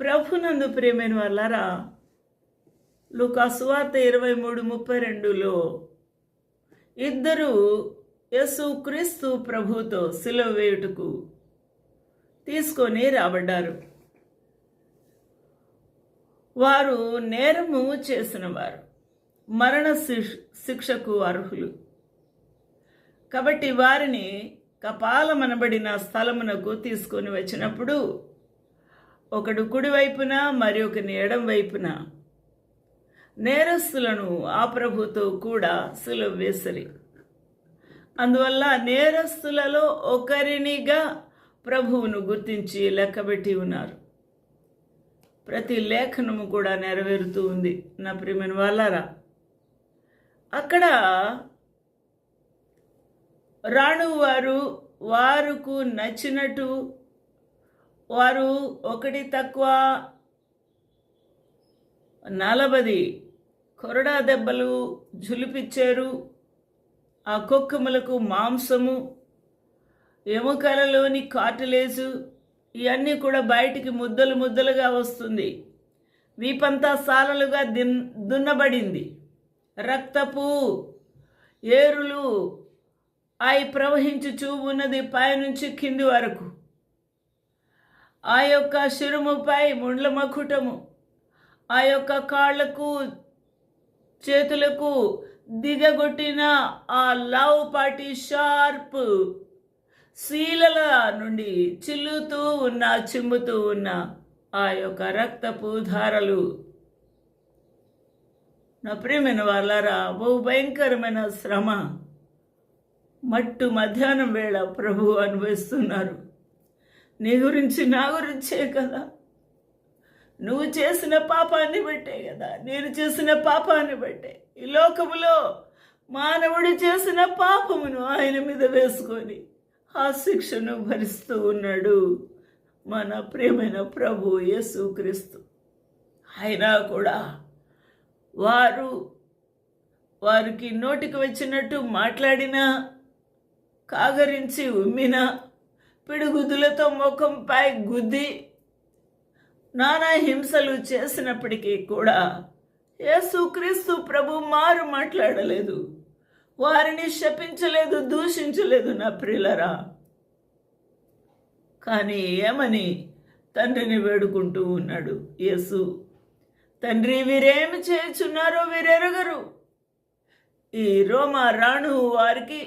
ప్రభునందు ప్రేమైన వాళ్ళరా లుకా సువార్త ఇరవై మూడు ముప్పై రెండులో ఇద్దరు యేసు క్రీస్తు ప్రభుతో సిలువ వేయుటకు తీసుకొని రాబడ్డారు. వారు నేరము చేసిన వారు మరణ శిక్షకు అర్హులు. కాబట్టి వారిని కపాలమనబడిన స్థలమునకు తీసుకొని వచ్చినప్పుడు ఒకడు కుడివైపున మరి ఒకని ఎడం వైపున. నేరస్తులను ఆ ప్రభుతో కూడా సులువ వేసరి. అందువల్ల నేరస్తులలో ఒకరినిగా ప్రభువును గుర్తించి లెక్కబెట్టి ఉన్నారు. ప్రతి లేఖనము కూడా నెరవేరుతూ ఉంది నా ప్రియమైన వాళ్ళారా అక్కడ రాణు వారు వారుకు నచ్చినట్టు వారు ఒకటి తక్కువ నలభది కొరడా దెబ్బలు జులిపిచ్చారు. ఆ కుక్కములకు మాంసము ఎముకలలోని కాటులేసు ఇవన్నీ కూడా బయటికి ముద్దలు ముద్దలుగా వస్తుంది. వీపంతా సాలలుగా దిన్ దున్నబడింది. రక్తపు ఏరులు అవి ప్రవహించుచూ ఉన్నది పైనుంచి కింది వరకు. ఆ యొక్క శిరుముపై ముండ్ల మకుటము ఆ యొక్క కాళ్ళకు చేతులకు దిగగొట్టిన ఆ లావు పాటి షార్ప్ శీలల నుండి చిల్లుతూ ఉన్న చిమ్ముతూ ఉన్న ఆ యొక్క రక్తపు ధారలు. నా ప్రియమైన వాళ్ళారా బహు భయంకరమైన శ్రమ. మట్టు మధ్యాహ్నం వేళ ప్రభు అనుభవిస్తున్నారు. నీ గురించి నా గురించే కదా. నువ్వు చేసిన పాపాన్ని బట్టే కదా. నేను చేసిన పాపాన్ని బట్టే. ఈ లోకములో మానవుడు చేసిన పాపమును ఆయన మీద వేసుకొని ఆ శిక్షను భరిస్తూ ఉన్నాడు మన ప్రేమైన ప్రభు యేసుక్రీస్తు. అయినా కూడా వారు వారికి నోటికి వచ్చినట్టు మాట్లాడినా కాగరించి ఉమ్మిన పిడుగుదులతో ముఖంపై గుద్ది నానా హింసలు చేసినప్పటికీ కూడా యేసుక్రీస్తు ప్రభు మారు మాట్లాడలేదు. వారిని శపించలేదు దూషించలేదు నా ప్రిలరా కానీ ఏమని తండ్రిని వేడుకుంటూ ఉన్నాడు యేసు. తండ్రి వీరేమి చేయుచున్నారో వీరెరగరు. ఈ రోమా రాణు వారికి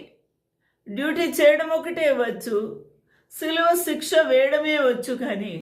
డ్యూటీ చేయడం ఒకటే వచ్చు. సిలువ శిక్ష వేయడమే వచ్చు కానీ